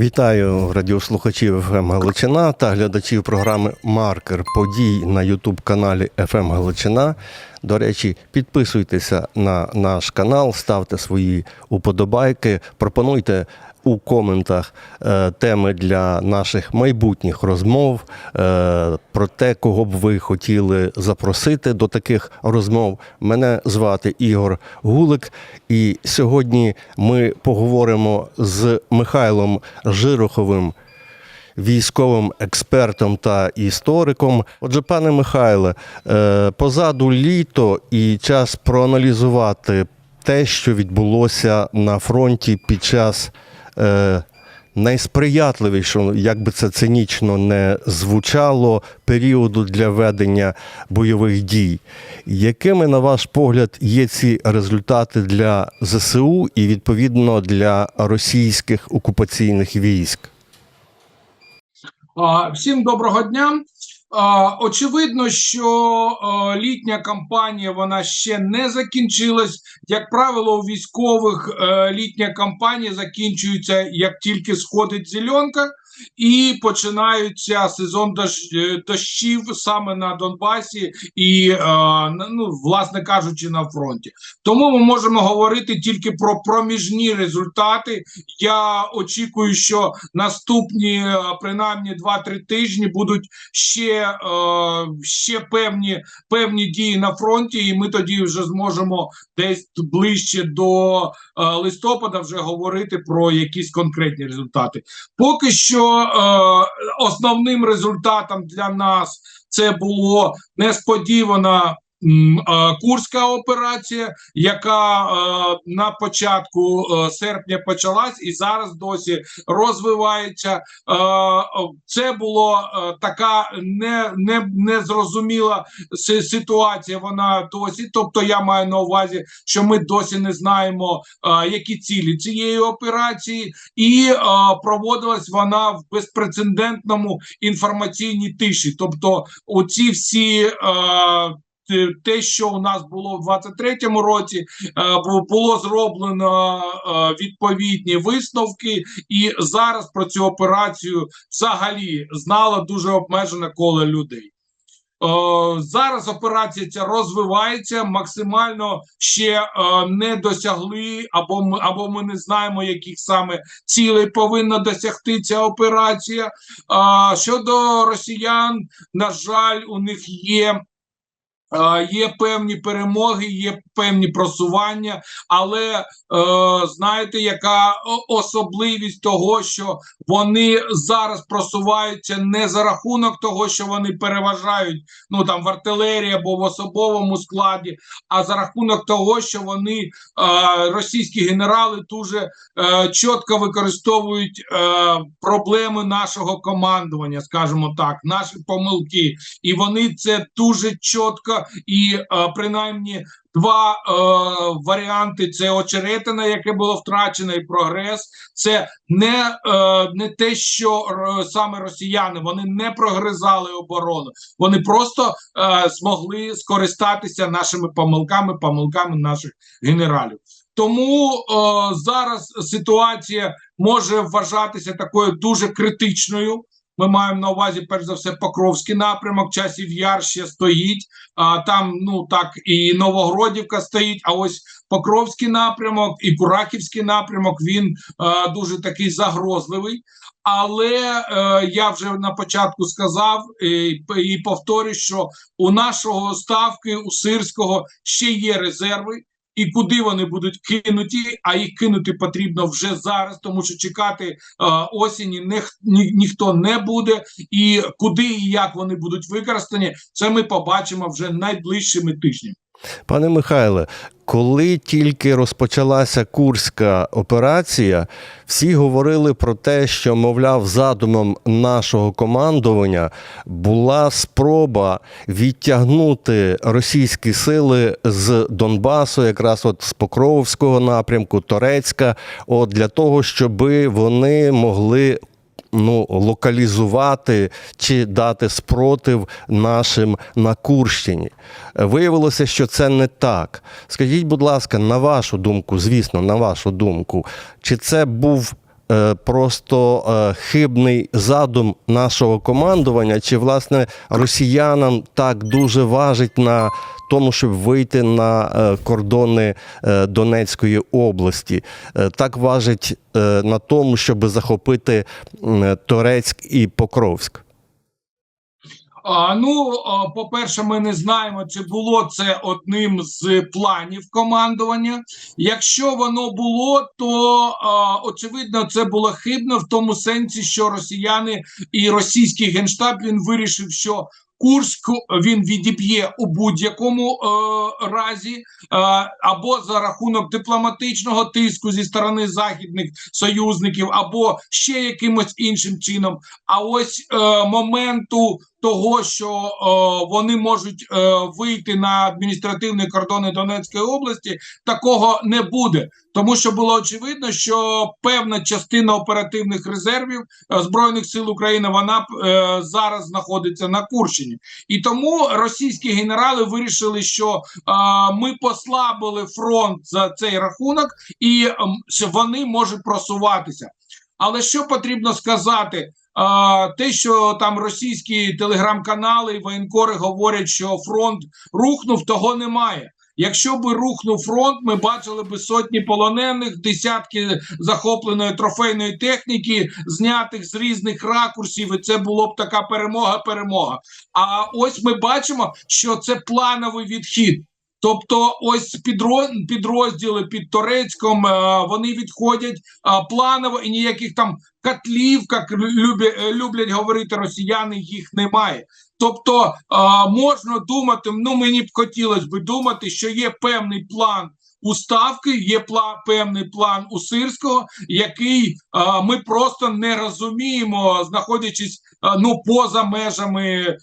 Вітаю радіослухачів ФМ Галичина та глядачів програми Маркер подій на Ютуб каналі ФМ Галичина. До речі, підписуйтеся на наш канал, ставте свої уподобайки, пропонуйте у коментах е, теми для наших майбутніх розмов е, про те, кого б ви хотіли запросити до таких розмов. Мене звати Ігор Гулик, і сьогодні ми поговоримо з Михайлом Жироховим. Військовим експертом та істориком. Отже, пане Михайле, е, позаду літо і час проаналізувати те, що відбулося на фронті під час найсприятливішого, як би це цинічно не звучало, періоду для ведення бойових дій. Якими, на ваш погляд, є ці результати для ЗСУ і відповідно для російських окупаційних військ? Всім доброго дня. Очевидно, що літня кампанія вона ще не закінчилась. Як правило, у військових е, літня кампанія закінчується як тільки сходить зеленка, і починається сезон е, дощів саме на Донбасі і, е, ну, власне кажучи, на фронті. Тому ми можемо говорити тільки про проміжні результати. Я очікую, що наступні принаймні 2-3 тижні будуть ще, е, ще певні, певні дії на фронті, і ми тоді вже зможемо десь ближче до е, листопада вже говорити про якісь конкретні результати. Поки що е, основним результатом для нас це було несподівана. Курська операція, яка е, на початку е, серпня почалась і зараз досі розвивається. Е, це була е, така не, не, незрозуміла ситуація. Вона досі. Тобто, я маю на увазі, що ми досі не знаємо, які цілі цієї операції, і проводилась вона в безпрецедентному інформаційній тиші. Тобто, оці всі. Е, те- що у нас було в 23-му році, е, було зроблено е, відповідні висновки, і зараз про цю операцію взагалі знало дуже обмежене коло людей. Зараз операція ця розвивається максимально ще не досягли, або ми, або ми не знаємо, яких саме цілей повинна досягти ця операція. Щодо росіян, на жаль, у них є. Е, Є певні перемоги, є певні просування, але е, знаєте, яка особливість того, що вони зараз просуваються не за рахунок того, що вони переважають ну там в артилерії або в особовому складі, а за рахунок того, що вони е, російські генерали дуже е, чітко використовують е, проблеми нашого командування, скажімо так, наші помилки, і вони це дуже чітко і е, принаймні. Два е, варіанти: це очеретина, яке було втрачено, і прогрес. Це не, е, не те, що р- саме росіяни вони не прогризали оборону, вони просто е, змогли скористатися нашими помилками, помилками наших генералів. Тому е, зараз ситуація може вважатися такою дуже критичною. Ми маємо на увазі, перш за все, Покровський напрямок, часів яр ще стоїть. А там, ну так, і Новогродівка стоїть. А ось Покровський напрямок і Курахівський напрямок він е, дуже такий загрозливий. Але е, я вже на початку сказав і, і повторюю, що у нашого ставки у Сирського ще є резерви. І куди вони будуть кинуті, а їх кинути потрібно вже зараз, тому що чекати е, осені не, ні, ніхто не буде. І куди і як вони будуть використані, це ми побачимо вже найближчими тижнями. Пане Михайле, коли тільки розпочалася курська операція, всі говорили про те, що, мовляв, задумом нашого командування була спроба відтягнути російські сили з Донбасу, якраз от з Покровського напрямку, Торецька, от для того, щоб вони могли ну, локалізувати чи дати спротив нашим на Курщині. Виявилося, що це не так. Скажіть, будь ласка, на вашу думку, звісно, на вашу думку, чи це був просто е, хибний задум нашого командування, чи власне росіянам так дуже важить на тому, щоб вийти на е, кордони е, Донецької області, Е, так важить е, на тому, щоб захопити Торецьк і Покровськ. Ну, по-перше, ми не знаємо, чи було це одним з планів командування. Якщо воно було, то очевидно це було хибно в тому сенсі, що росіяни і російський генштаб він вирішив, що Курськ він відіб'є у будь-якому е, разі, е, або за рахунок дипломатичного тиску зі сторони західних союзників, або ще якимось іншим чином. А ось е, моменту того, що е, вони можуть е, вийти на адміністративні кордони Донецької області, такого не буде, тому що було очевидно, що певна частина оперативних резервів е, збройних сил України вона е, зараз знаходиться на Курщині, і тому російські генерали вирішили, що е, ми послабили фронт за цей рахунок, і що вони можуть просуватися. Але що потрібно сказати? А, те, що там російські телеграм-канали і воєнкори говорять, що фронт рухнув, того немає. Якщо би рухнув фронт, ми бачили би сотні полонених, десятки захопленої трофейної техніки, знятих з різних ракурсів, і це було б така перемога-перемога. А ось ми бачимо, що це плановий відхід. Тобто, ось підро- підрозділи під Торецьком е, вони відходять е, планово і ніяких там котлів, як люблять, люблять говорити росіяни, їх немає. Тобто е, можна думати, ну мені б хотілося б думати, що є певний план. У Ставки є пла- певний план у Сирського, який е, ми просто не розуміємо, знаходячись е, ну поза межами е,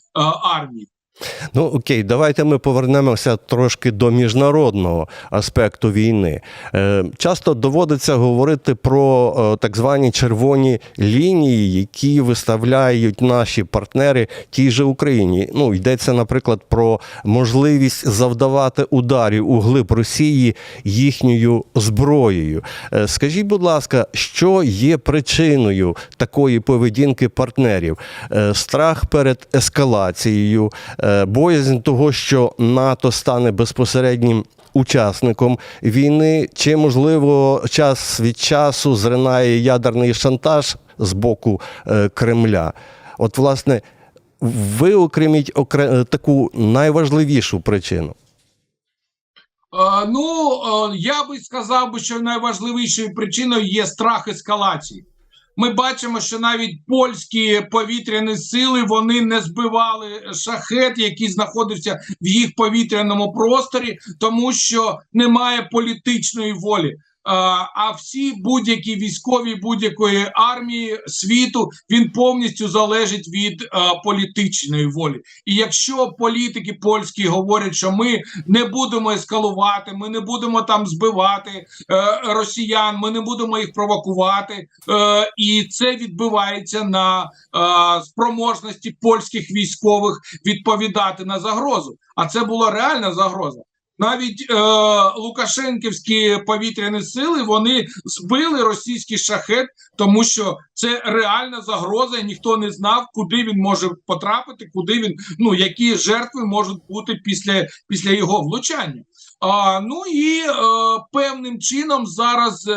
армії. Ну окей, давайте ми повернемося трошки до міжнародного аспекту війни. Е, часто доводиться говорити про е, так звані червоні лінії, які виставляють наші партнери тій же Україні. Ну йдеться, наприклад, про можливість завдавати ударів у глиб Росії їхньою зброєю. Е, скажіть, будь ласка, що є причиною такої поведінки партнерів? Страх перед ескалацією. Боязнь того, що НАТО стане безпосереднім учасником війни, чи можливо час від часу зринає ядерний шантаж з боку е, Кремля. От, власне, ви окреміть окре... таку найважливішу причину. Е, ну, е, я би сказав що найважливішою причиною є страх ескалації. Ми бачимо, що навіть польські повітряні сили вони не збивали шахет, який знаходився в їх повітряному просторі, тому що немає політичної волі. А всі будь-які військові будь-якої армії світу він повністю залежить від е, політичної волі. І якщо політики польські говорять, що ми не будемо ескалувати, ми не будемо там збивати е, росіян, ми не будемо їх провокувати, е, і це відбивається на е, спроможності польських військових відповідати на загрозу. А це була реальна загроза. Навіть е, Лукашенківські повітряні сили вони збили російський шахет, тому що це реальна загроза, і ніхто не знав, куди він може потрапити, куди він ну які жертви можуть бути після, після його влучання. А, ну і е, певним чином зараз, е,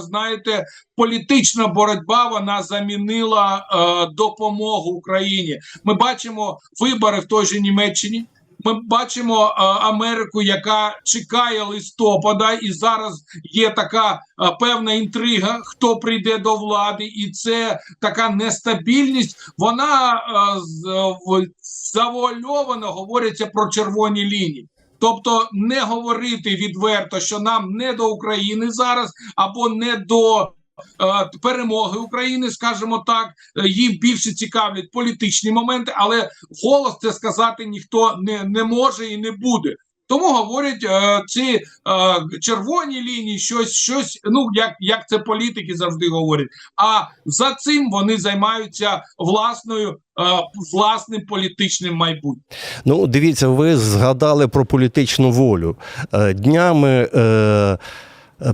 знаєте, політична боротьба вона замінила е, допомогу Україні. Ми бачимо вибори в той же Німеччині. Ми бачимо е, Америку, яка чекає листопада, і зараз є така е, певна інтрига, хто прийде до влади, і це така нестабільність. Вона е, завуальовано говориться про червоні лінії. Тобто не говорити відверто, що нам не до України зараз або не до перемоги України, скажімо так, Е, їх більше цікавлять політичні моменти, але голос це сказати ніхто не, не може і не буде. Тому говорять е, ці е, червоні лінії, щось, щось, ну як, як це політики завжди говорять. А за цим вони займаються власною е, власним політичним майбутнім. Ну, дивіться, ви згадали про політичну волю. Е, Днями е,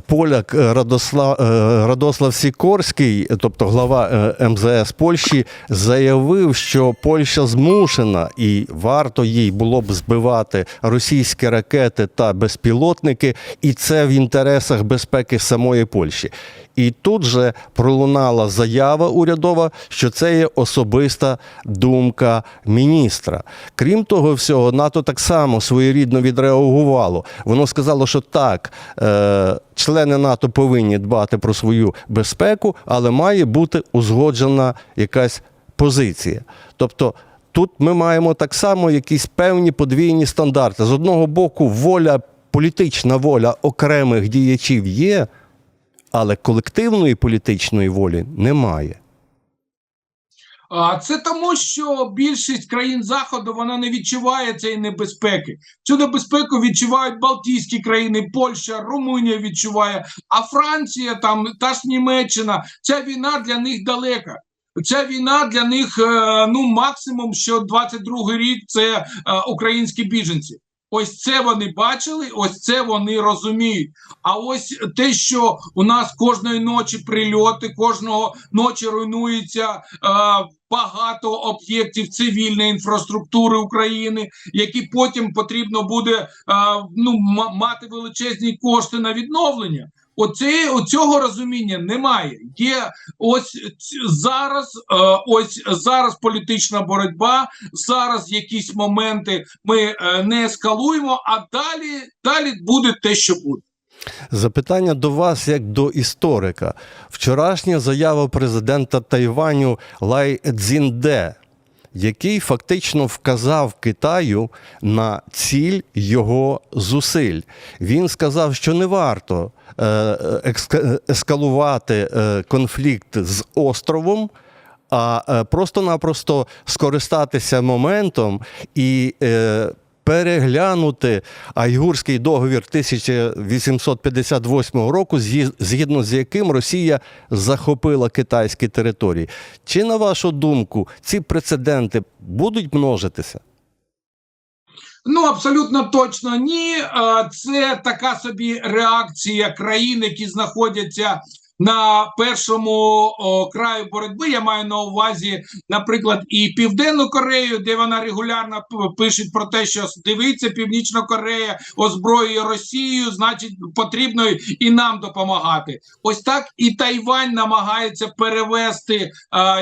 Поляк е, Радослав, е, Радослав Сікорський, тобто глава е, МЗС Польщі, заявив, що Польща змушена і варто їй було б збивати російські ракети та безпілотники, і це в інтересах безпеки самої Польщі. І тут же пролунала заява урядова, що це є особиста думка міністра. Крім того всього, НАТО так само своєрідно відреагувало. Воно сказало, що так, е, члени НАТО повинні дбати про свою безпеку, але має бути узгоджена якась позиція. Тобто. Тут ми маємо так само якісь певні подвійні стандарти. З одного боку, воля, політична воля окремих діячів є, але колективної політичної волі немає. Це тому, що більшість країн заходу вона не відчуває цієї небезпеки. Цю небезпеку відчувають Балтійські країни, Польща, Румунія відчуває, а Франція, там та ж Німеччина. Ця війна для них далека. Ця війна для них е, ну максимум, що 22-й рік це е, українські біженці. Ось це вони бачили, ось це вони розуміють. А ось те, що у нас кожної ночі прильоти, кожного ночі руйнується е, багато об'єктів цивільної інфраструктури України, які потім потрібно буде е, ну, мати величезні кошти на відновлення. Оце, оцього розуміння немає. Є ось зараз, е, ось зараз політична боротьба, зараз якісь моменти ми е, не ескалуємо, а далі, далі буде те, що буде. Запитання до вас як до історика. Вчорашня заява президента Тайваню Лай Цзінде, який фактично вказав Китаю на ціль його зусиль. Він сказав, що не варто ескалувати е, конфлікт з островом. А е, просто-напросто скористатися моментом і е, переглянути Айгурський договір 1858 року, згідно з яким Росія захопила китайські території. Чи на вашу думку ці прецеденти будуть множитися? Ну абсолютно точно ні. Е, Це така собі реакція країн, які знаходяться на першому о, краю боротьби. Я маю на увазі, наприклад, і Південну Корею, де вона регулярно пише про те, що дивиться Північна Корея озброює Росію, значить потрібно і нам допомагати. Ось так і Тайвань намагається перевести е,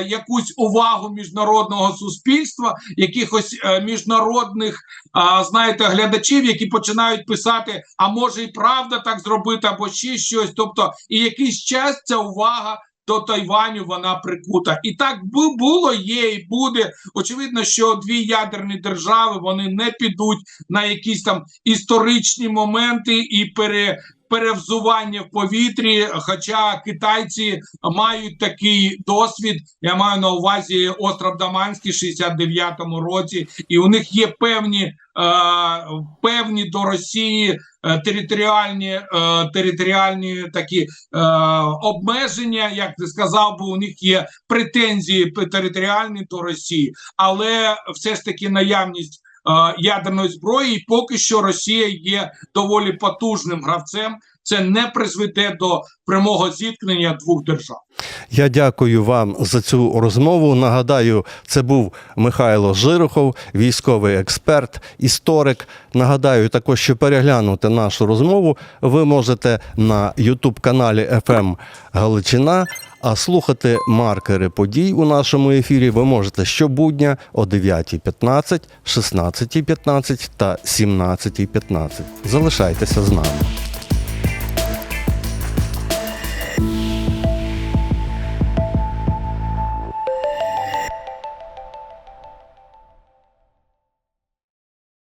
якусь увагу міжнародного суспільства, якихось е, міжнародних а, знаєте, глядачів, які починають писати, а може і правда так зробити, або ще щось. Тобто, і якийсь час ця увага до Тайваню вона прикута. І так бу- було, є і буде. Очевидно, що дві ядерні держави вони не підуть на якісь там історичні моменти і пере. Перевзування в повітрі, хоча китайці мають такий досвід, я маю на увазі остров Даманський в 69-му році, і у них є певні е, певні до Росії територіальні, е, територіальні такі е, обмеження, як ти сказав, бо у них є претензії територіальні до Росії, але все ж таки наявність. е, Ядерної зброї, і поки що Росія є доволі потужним гравцем. Це не призведе до прямого зіткнення двох держав. Я дякую вам за цю розмову. Нагадаю, це був Михайло Жирохов, військовий експерт, історик. Нагадаю також, що переглянути нашу розмову ви можете на youtube каналі FM Галичина. А слухати маркери подій у нашому ефірі ви можете щобудня о 9.15, 16.15 та 17.15. Залишайтеся з нами.